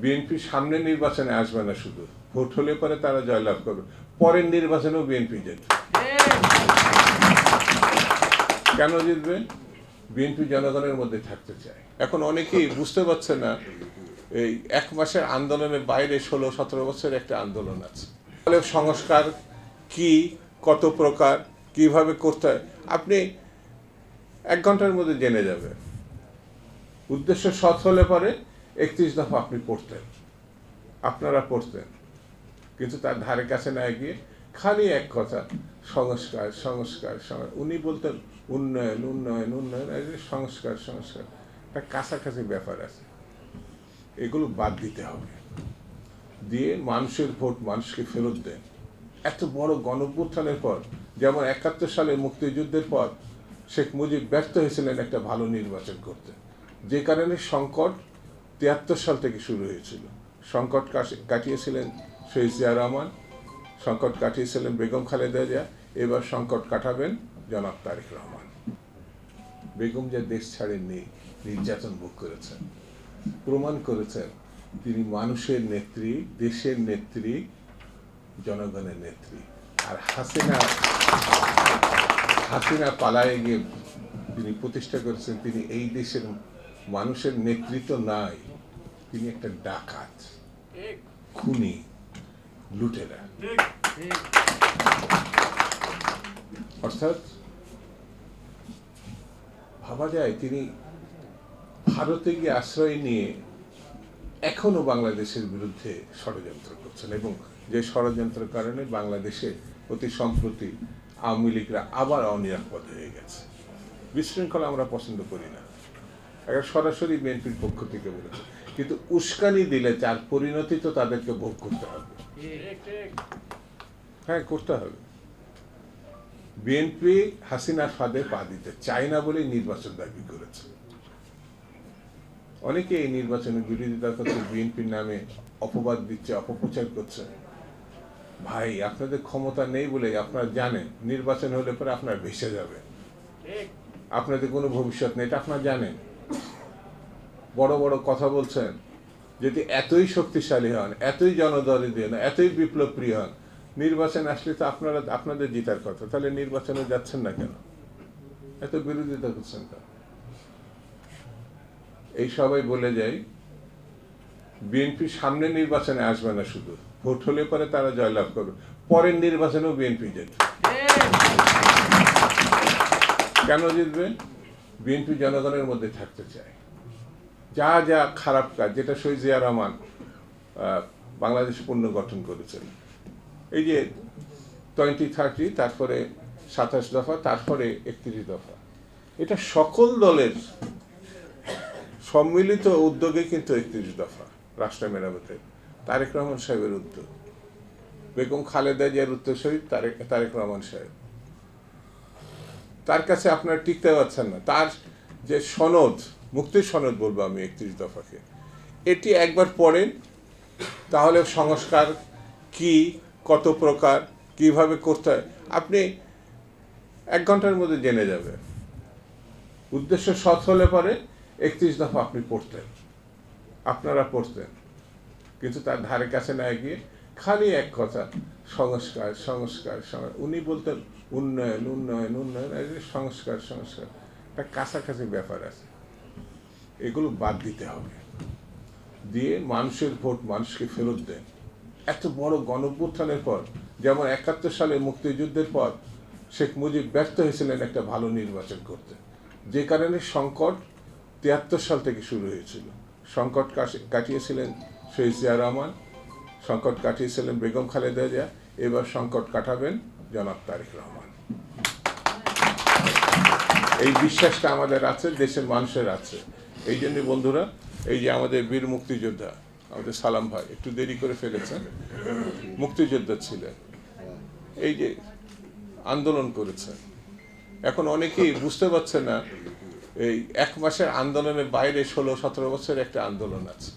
BNP সামনে নির্বাচনে আসবে না শুধু। ভোট হলে পরে তারা জয়লাভ করবে। পরের নির্বাচনেও বিএনপি জিতবে। কেন জিতবে? বিএনপি জনগণের মধ্যে থাকতে চায়। এখন অনেকেই বুঝতে পারছে না, এই এক মাসের আন্দোলনের বাইরে ষোলো, সতেরো বছরের একটা আন্দোলন আছে। তাহলে সংস্কার কি, কত প্রকার, কীভাবে করতে হয়? আপনি এক ঘণ্টার মধ্যে জেনে যাবে উদ্দেশ্য সৎ হলে পরে একত্রিশ দফা আপনি পড়তেন। আপনারা পড়তেন। কিন্তু তার ধারে কাছে না গিয়ে খালি এক কথা, সংস্কার সংস্কার। উনি বলতেন, উন্নয়ন উন্নয়ন উন্নয়ন। সংস্কার সংস্কার। একটা কাছাকাছি ব্যাপার আছে। এগুলো বাদ দিতে হবে। দিয়ে মানুষের ভোট মানুষকে ফেরত দেন। এত বড় গণভ্যুত্থানের পর, যেমন একাত্তর সালে মুক্তিযুদ্ধের পর, শেখ মুজিব ব্যর্থ হয়েছিলেন একটা ভালো নির্বাচন করতে। যে কারণে সংকট তিয়াত্তর সাল থেকে শুরু হয়েছিল। সংকট কাটিয়েছিলেন শহীদ জিয়া রহমান, সংকট কাটিয়েছিলেন বেগম খালেদা জিয়া, এবার সংকট কাটাবেন জনাব তারেক রহমান। বেগম যে দেশ ছাড়েননি, নির্যাতন ভোগ করেছেন, প্রমাণ করেছেন, তিনি মানুষের নেত্রী, দেশের নেত্রী, জনগণের নেত্রী। আর হাসিনা হাসিনা পালায়ে গিয়ে তিনি প্রতিষ্ঠা করেছেন, তিনি এই দেশের মানুষের নেতৃত্ব নাই, তিনি একটা ডাকাত, খুনি, লুটেরা। অর্থাৎ ভাবা যায় তিনি ভারতে গিয়ে আশ্রয় নিয়ে এখনও বাংলাদেশের বিরুদ্ধে ষড়যন্ত্র করছেন এবং যে ষড়যন্ত্রের কারণে বাংলাদেশে অতি সম্প্রতি আওয়ামী লীগরা আবার অনিরাপদ হয়ে গেছে। বিশৃঙ্খলা আমরা পছন্দ করি না। এখন সরাসরি বিএনপির পক্ষ থেকে বলেছে। কিন্তু উস্কানি দিলে তার পরিণতি তো তাদেরকে ভোগ করতে হবে। হ্যাঁ করতে হবে। বিএনপি হাসিনার ফাঁদে পা দিতে চায় না বলেই নির্বাচন দাবি করেছে। অনেকে এই নির্বাচনের বিরোধিতা করছে, বিএনপির নামে অপবাদ দিচ্ছে, অপপ্রচার করছে। ভাই, আপনাদের ক্ষমতা নেই বলে আপনারা জানেন, নির্বাচন হলে পরে আপনার ভেসে যাবে আপনাদের কোনো ভবিষ্যৎ নেই, এটা আপনারা জানেন। বড় বড় কথা বলছেন, যদি এতই শক্তিশালী হন, এতই জনদরিদ্র হন এতই বিপ্লব প্রিয় হন, নির্বাচন আসলে তো আপনারা, আপনাদের জিতার কথা, তাহলে নির্বাচনে যাচ্ছেন না কেন? এত বিরোধিতা করছেন কেন? এই সবাই বলে যাই, বিএনপি সামনে নির্বাচনে আসবে না শুধু, ভোট হলে পরে তারা জয়লাভ করবে, পরের নির্বাচনেও বিএনপি জিতবে। কেন জিতবে? বিএনপি জনগণের মধ্যে থাকতে চায়। যা যা খারাপ কাজ, যেটা শহীদ রহমান বাংলাদেশ পুনর্গঠন করেছেন। এই যে টোয়েন্টি থার্টি তারপরে সাতাশ দফা, তারপরে একত্রিশ দফা। এটা সকল দলের সম্মিলিত উদ্যোগে কিন্তু একত্রিশ দফা রাষ্ট্র মেরামতের তারেক রহমান সাহেবের উদ্যোগ। বেগম খালেদা জিয়ার উত্তরসূরি তারেক তারেক রহমান সাহেব। তার কাছে আপনারা টিকতে পারছেন না। তার যে সনদ মুক্তির সনদ বলব আমি একত্রিশ দফাকে। এটি একবার পড়েন, তাহলে সংস্কার কি, কত প্রকার, কীভাবে করতে হয়, আপনি এক ঘণ্টার মধ্যে জেনে যাবে। উদ্দেশ্য সৎ হলে পরে একত্রিশ দফা আপনি পড়তেন, আপনারা পড়তেন। কিন্তু তার ধারে কাছে না গিয়ে খালি এক কথা, সংস্কার সংস্কার। উনি বলতেন, উন্নয়ন উন্নয়ন উন্নয়ন সংস্কার সংস্কার। একটা কাছাকাছি ব্যাপার আছে। এগুলো বাদ দিতে হবে। দিয়ে মানুষের ভোট মানুষকে ফেরত দেন। এত বড় গণভ্যুত্থানের পর, যেমন একাত্তর সালে মুক্তিযুদ্ধের পর, শেখ মুজিব ব্যর্থ হয়েছিলেন একটা ভালো নির্বাচন করতে। যে কারণে সংকট তিয়াত্তর সাল থেকে শুরু হয়েছিল। সংকট কাটিয়েছিলেন শহীদ জিয়া রহমান, সংকট কাটিয়েছিলেন বেগম খালেদা জিয়া, এবার সংকট কাটাবেন জনাব তারেক রহমান। এই বিশ্বাসটা আমাদের আছে, দেশের মানুষের আছে। এই জন্য বন্ধুরা, এই যে আমাদের বীর মুক্তিযোদ্ধা, আমাদের সালাম ভাই, একটু দেরি করে ফেলেছেন। মুক্তিযোদ্ধা ছিলেন। এই যে আন্দোলন করেছেন এখন অনেকেই বুঝতে পারছে না, এই এক মাসের আন্দোলনের বাইরে ষোলো, সতেরো বছরের একটা আন্দোলন আছে।